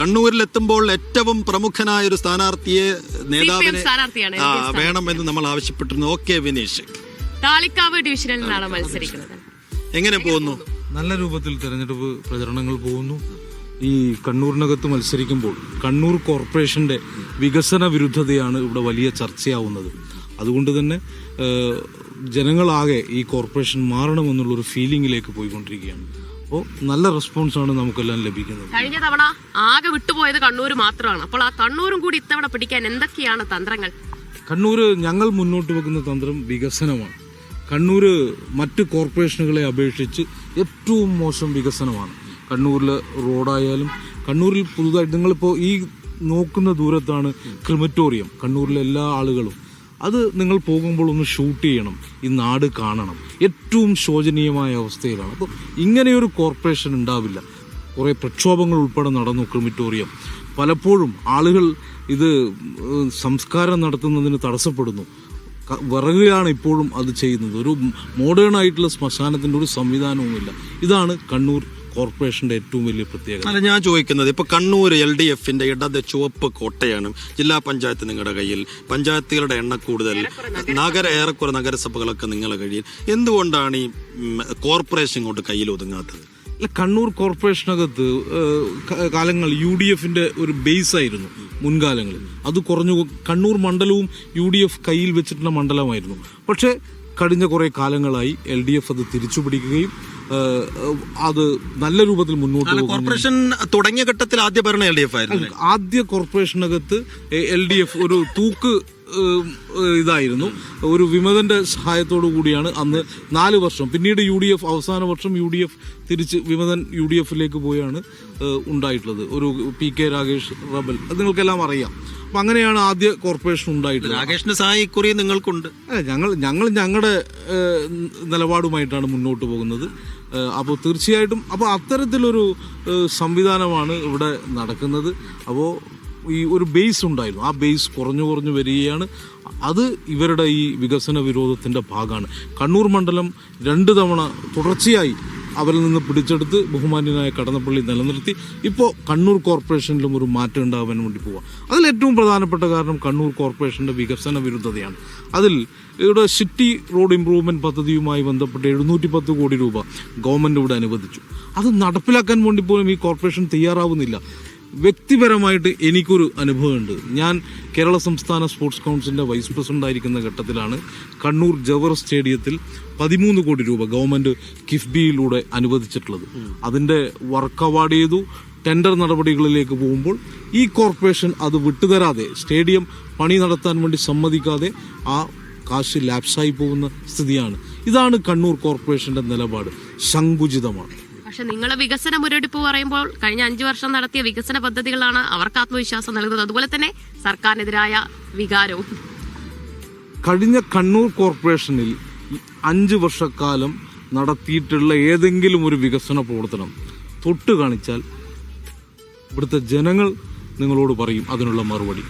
കണ്ണൂരിലെത്തുമ്പോൾ ഏറ്റവും പ്രമുഖനായ ഒരു സ്ഥാനാർത്ഥിയെ നേതാവിനെ വേണം എന്ന് വേണമെന്ന് നമ്മൾ ആവശ്യപ്പെട്ടിരുന്നു. ഓക്കെ വിനീഷ്. താളിക്കാവ് ഡിവിഷനിൽ നിന്നാണ് മത്സരിക്കുന്നത്. എങ്ങനെ പോകുന്നു? നല്ല രൂപത്തിൽ തെരഞ്ഞെടുപ്പ് പ്രചരണങ്ങൾ പോകുന്നു. ഈ കണ്ണൂരിനകത്ത് മത്സരിക്കുമ്പോൾ കണ്ണൂർ കോർപ്പറേഷന്റെ വികസന വിരുദ്ധതയാണ് ഇവിടെ വലിയ ചർച്ചയാവുന്നത്. അതുകൊണ്ട് തന്നെ ജനങ്ങളാകെ ഈ കോർപ്പറേഷൻ മാറണമെന്നുള്ളൊരു ഫീലിംഗിലേക്ക് പോയിക്കൊണ്ടിരിക്കുകയാണ്. അപ്പോൾ നല്ല റെസ്പോൺസാണ് നമുക്കെല്ലാം ലഭിക്കുന്നത്. കഴിഞ്ഞ തവണ ആകെ വിട്ടുപോയത് കണ്ണൂർ മാത്രമാണ്. അപ്പോൾ ആ കണ്ണൂരും കൂടി ഇത്തവണ പിടിക്കാൻ എന്തൊക്കെയാണ് തന്ത്രങ്ങൾ? കണ്ണൂർ ഞങ്ങൾ മുന്നോട്ട് വെക്കുന്ന തന്ത്രം വികസനമാണ്. കണ്ണൂർ മറ്റ് കോർപ്പറേഷനുകളെ അപേക്ഷിച്ച് ഏറ്റവും മോശം വികസനമാണ്. കണ്ണൂരിലെ റോഡായാലും കണ്ണൂരിൽ പുതുതായിട്ട് നിങ്ങളിപ്പോൾ ഈ നോക്കുന്ന ദൂരത്താണ് ക്രിമറ്റോറിയം. കണ്ണൂരിലെ എല്ലാ ആളുകളും അത് നിങ്ങൾ പോകുമ്പോൾ ഒന്ന് ഷൂട്ട് ചെയ്യണം. ഈ നാട് കാണണം. ഏറ്റവും ശോചനീയമായ അവസ്ഥയിലാണ്. അപ്പോൾ ഇങ്ങനെയൊരു കോർപ്പറേഷൻ ഉണ്ടാവില്ല. കുറേ പ്രക്ഷോഭങ്ങൾ ഉൾപ്പെടെ നടന്നു ക്രിമിറ്റോറിയം പലപ്പോഴും ആളുകൾ ഇത് സംസ്കാരം നടത്തുന്നതിന് തടസ്സപ്പെടുന്നു. വിറകുകയാണ് ഇപ്പോഴും അത് ചെയ്യുന്നത്. ഒരു മോഡേൺ ആയിട്ടുള്ള ശ്മശാനത്തിന്റെ ഒരു സംവിധാനവുമില്ല. ഇതാണ് കണ്ണൂർ കോർപ്പറേഷന്റെ ഏറ്റവും വലിയ പ്രത്യേകത. അല്ല ഞാൻ ചോദിക്കുന്നത് ഇപ്പൊ കണ്ണൂർ എൽ ഡി എഫിന്റെ ഇടത് ചുവപ്പ് കോട്ടയാണ് ജില്ലാ പഞ്ചായത്ത് നിങ്ങളുടെ കയ്യിൽ. പഞ്ചായത്തുകളുടെ എണ്ണ കൂടുതൽ നഗര ഏറെക്കുറെ നഗരസഭകളൊക്കെ നിങ്ങളുടെ കയ്യിൽ. എന്തുകൊണ്ടാണ് ഈ കോർപ്പറേഷൻ ഇങ്ങോട്ട് കയ്യിൽ ഒതുങ്ങാത്തത്? അല്ല കണ്ണൂർ കോർപ്പറേഷനകത്ത് കാലങ്ങൾ യു ഡി എഫിന്റെ ഒരു ബേസ് ആയിരുന്നു മുൻകാലങ്ങളിൽ. അത് കുറഞ്ഞു കണ്ണൂർ മണ്ഡലവും യു ഡി എഫ് കയ്യിൽ വെച്ചിട്ടുള്ള മണ്ഡലമായിരുന്നു. പക്ഷേ കഴിഞ്ഞ കുറേ കാലങ്ങളായി എൽ ഡി എഫ് അത് തിരിച്ചു പിടിക്കുകയും അത് നല്ല രൂപത്തിൽ മുന്നോട്ട് കോർപ്പറേഷൻ തുടങ്ങിയ ഘട്ടത്തിൽ ആദ്യ ഭരണം എൽ ഡി എഫ് ആയിരുന്നു ആദ്യ കോർപ്പറേഷനകത്ത് എൽ ഡി എഫ് ഒരു തൂക്ക് ഇതായിരുന്നു. ഒരു വിമതന്റെ സഹായത്തോടു കൂടിയാണ് അന്ന് നാല് വർഷം. പിന്നീട് യു ഡി എഫ് അവസാന വർഷം യു ഡി എഫ് തിരിച്ച് വിമതൻ യു ഡി എഫിലേക്ക് പോയാണ് ഉണ്ടായിട്ടുള്ളത്. ഒരു പി കെ രാകേഷ് റബൽ. അത് നിങ്ങൾക്കെല്ലാം അറിയാം. അപ്പം അങ്ങനെയാണ് ആദ്യ കോർപ്പറേഷൻ ഉണ്ടായിട്ടുള്ളത്. രാകേഷിന് സഹായി ഇക്കുറി നിങ്ങൾക്കുണ്ട് ഞങ്ങൾ ഞങ്ങൾ ഞങ്ങളുടെ നിലപാടുമായിട്ടാണ് മുന്നോട്ട് പോകുന്നത്. അപ്പോൾ തീർച്ചയായിട്ടും അപ്പോൾ അത്തരത്തിലൊരു സംവിധാനമാണ് ഇവിടെ നടക്കുന്നത്. അപ്പോൾ ഈ ഒരു ബേസ് ഉണ്ടായിരുന്നു. ആ ബേസ് കുറഞ്ഞു കുറഞ്ഞു വരികയാണ്. അത് ഇവരുടെ ഈ വികസന വിരോധത്തിന്റെ ഭാഗമാണ്. കണ്ണൂർ മണ്ഡലം രണ്ട് തവണ തുടർച്ചയായി അവരിൽ നിന്ന് പിടിച്ചെടുത്ത് ബഹുമാന്യനായ കടന്നപ്പള്ളി നിലനിർത്തി. ഇപ്പോൾ കണ്ണൂർ കോർപ്പറേഷനിലും ഒരു മാറ്റം ഉണ്ടാവാൻ വേണ്ടി പോവാം. അതിൽ ഏറ്റവും പ്രധാനപ്പെട്ട കാരണം കണ്ണൂർ കോർപ്പറേഷന്റെ വികസന വിരുദ്ധതയാണ്. അതിൽ ഇവിടെ സിറ്റി റോഡ് ഇംപ്രൂവ്മെന്റ് പദ്ധതിയുമായി ബന്ധപ്പെട്ട് എഴുന്നൂറ്റി പത്ത് കോടി രൂപ ഗവൺമെന്റ് ഇവിടെ അനുവദിച്ചു. അത് നടപ്പിലാക്കാൻ വേണ്ടി പോലും ഈ കോർപ്പറേഷൻ തയ്യാറാവുന്നില്ല. വ്യക്തിപരമായിട്ട് എനിക്കൊരു അനുഭവമുണ്ട്. ഞാൻ കേരള സംസ്ഥാന സ്പോർട്സ് കൗൺസിലിന്റെ വൈസ് പ്രസിഡന്റ് ആയിരിക്കുന്ന ഘട്ടത്തിലാണ് കണ്ണൂർ ജവഹർ സ്റ്റേഡിയത്തിൽ പതിമൂന്ന് കോടി രൂപ ഗവൺമെന്റ് കിഫ്ബിയിലൂടെ അനുവദിച്ചിട്ടുള്ളത്. അതിന്റെ വർക്ക് അവാർഡ് ചെയ്തു. ടെൻഡർ നടപടികളിലേക്ക് പോകുമ്പോൾ ഈ കോർപ്പറേഷൻ അത് വിട്ടുതരാതെ സ്റ്റേഡിയം പണി നടത്താൻ വേണ്ടി സമ്മതിക്കാതെ ആ കാശ് ലാപ്സായി പോകുന്ന സ്ഥിതിയാണ്. ഇതാണ് കണ്ണൂർ കോർപ്പറേഷന്റെ നിലപാട്. സങ്കുചിതമാണ് പക്ഷെ നിങ്ങളെ വികസന മുരടിപ്പ് പറയുമ്പോൾ കഴിഞ്ഞ അഞ്ചു വർഷം നടത്തിയ വികസന പദ്ധതികളാണ് അവർക്ക് ആത്മവിശ്വാസം നൽകുന്നത്. അതുപോലെ തന്നെ സർക്കാരിനെതിരായ വികാരവും. കഴിഞ്ഞ കണ്ണൂർ കോർപ്പറേഷനിൽ അഞ്ച് വർഷക്കാലം നടത്തിയിട്ടുള്ള ഏതെങ്കിലും ഒരു വികസന പ്രവർത്തനം തൊട്ട് കാണിച്ചാൽ ഇവിടുത്തെ ജനങ്ങൾ നിങ്ങളോട് പറയും അതിനുള്ള മറുപടി.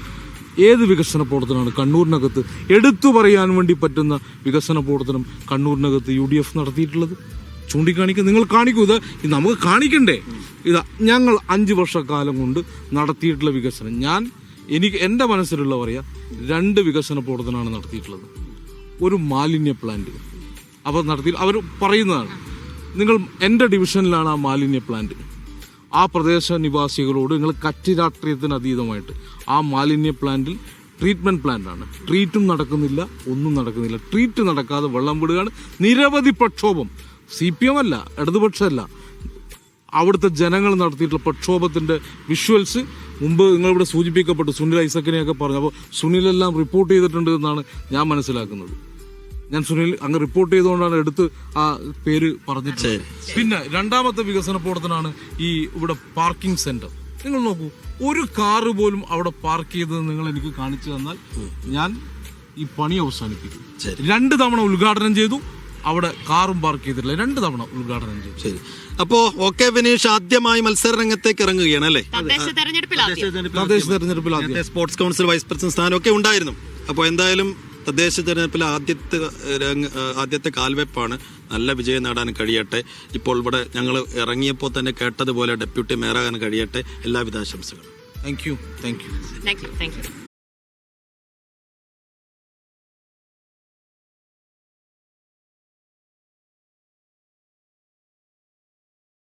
ഏത് വികസന പ്രവർത്തനമാണ് കണ്ണൂരിനകത്ത്? എടുത്തു പറയാൻ വേണ്ടി പറ്റുന്ന വികസന പ്രവർത്തനം കണ്ണൂരിനകത്ത് യു ഡി എഫ് നടത്തിയിട്ടുള്ളത്? ചൂണ്ടിക്കാണിക്കുക നിങ്ങൾ കാണിക്കൂ ഇത്. നമുക്ക് കാണിക്കണ്ടേ. ഇതാ ഞങ്ങൾ അഞ്ച് വർഷക്കാലം കൊണ്ട് നടത്തിയിട്ടുള്ള വികസനം. ഞാൻ എനിക്ക് എന്റെ മനസ്സിലുള്ള പറയുക രണ്ട് വികസന പ്രവർത്തനമാണ് നടത്തിയിട്ടുള്ളത്. ഒരു മാലിന്യ പ്ലാന്റ്. അവർ നടത്തി അവർ പറയുന്നതാണ് നിങ്ങൾ എന്റെ ഡിവിഷനിലാണ് ആ മാലിന്യ പ്ലാന്റ്. ആ പ്രദേശ നിവാസികളോട് നിങ്ങൾ കച്ചി രാഷ്ട്രീയത്തിന് അതീതമായിട്ട്. ആ മാലിന്യ പ്ലാന്റിൽ ട്രീറ്റ്മെന്റ് പ്ലാന്റാണ് ട്രീറ്റും നടക്കുന്നില്ല ഒന്നും നടക്കുന്നില്ല. ട്രീറ്റ് നടക്കാതെ വെള്ളം വിടുകയാണ്. നിരവധി പ്രക്ഷോഭം. സി പി എം അല്ല ഇടതുപക്ഷമല്ല. അവിടുത്തെ ജനങ്ങൾ നടത്തിയിട്ടുള്ള പ്രക്ഷോഭത്തിന്റെ വിഷ്വൽസ് മുമ്പ് നിങ്ങളിവിടെ സൂചിപ്പിക്കപ്പെട്ടു സുനിൽ ഐസക്കിനെയൊക്കെ പറഞ്ഞു. അപ്പോൾ സുനിലെല്ലാം റിപ്പോർട്ട് ചെയ്തിട്ടുണ്ട് എന്നാണ് ഞാൻ മനസ്സിലാക്കുന്നത്. ഞാൻ സുനിൽ അങ്ങ് റിപ്പോർട്ട് ചെയ്തുകൊണ്ടാണ് എടുത്ത് ആ പേര് പറഞ്ഞിട്ടുള്ളത്. പിന്നെ രണ്ടാമത്തെ വികസന പ്രവർത്തനമാണ് ഈ ഇവിടെ പാർക്കിംഗ് സെന്റർ നിങ്ങൾ നോക്കൂ ഒരു കാറ് പോലും അവിടെ പാർക്ക് ചെയ്തത് നിങ്ങൾ എനിക്ക് കാണിച്ചു തന്നാൽ ഞാൻ ഈ പണി അവസാനിപ്പിക്കും. രണ്ട് തവണ ഉദ്ഘാടനം ചെയ്തു അവിടെ കാറും പാർക്ക് ചെയ്തിട്ടില്ല. രണ്ട് തവണ ഉദ്ഘാടനം ചെയ്തു. ശരി. അപ്പോ ഓക്കെ വിനീഷ് ആദ്യമായി മത്സര രംഗത്തേക്ക് ഇറങ്ങുകയാണ് അല്ലേ? തദ്ദേശ തെരഞ്ഞെടുപ്പിൽ ആദ്യം. സ്പോർട്സ് കൗൺസിൽ വൈസ് പ്രസിഡന്റ് സ്ഥാനമൊക്കെ ഉണ്ടായിരുന്നു. അപ്പോൾ എന്തായാലും തദ്ദേശ തെരഞ്ഞെടുപ്പിലെ ആദ്യത്തെ ആദ്യത്തെ കാൽവെപ്പാണ് നല്ല വിജയം നേടാൻ കഴിയട്ടെ. ഇപ്പോൾ ഇവിടെ ഞങ്ങൾ ഇറങ്ങിയപ്പോൾ തന്നെ കേട്ടതുപോലെ ഡെപ്യൂട്ടി മേയറാകാൻ കഴിയട്ടെ. എല്ലാവിധ ആശംസകളും. Thank you thank you thank you thank you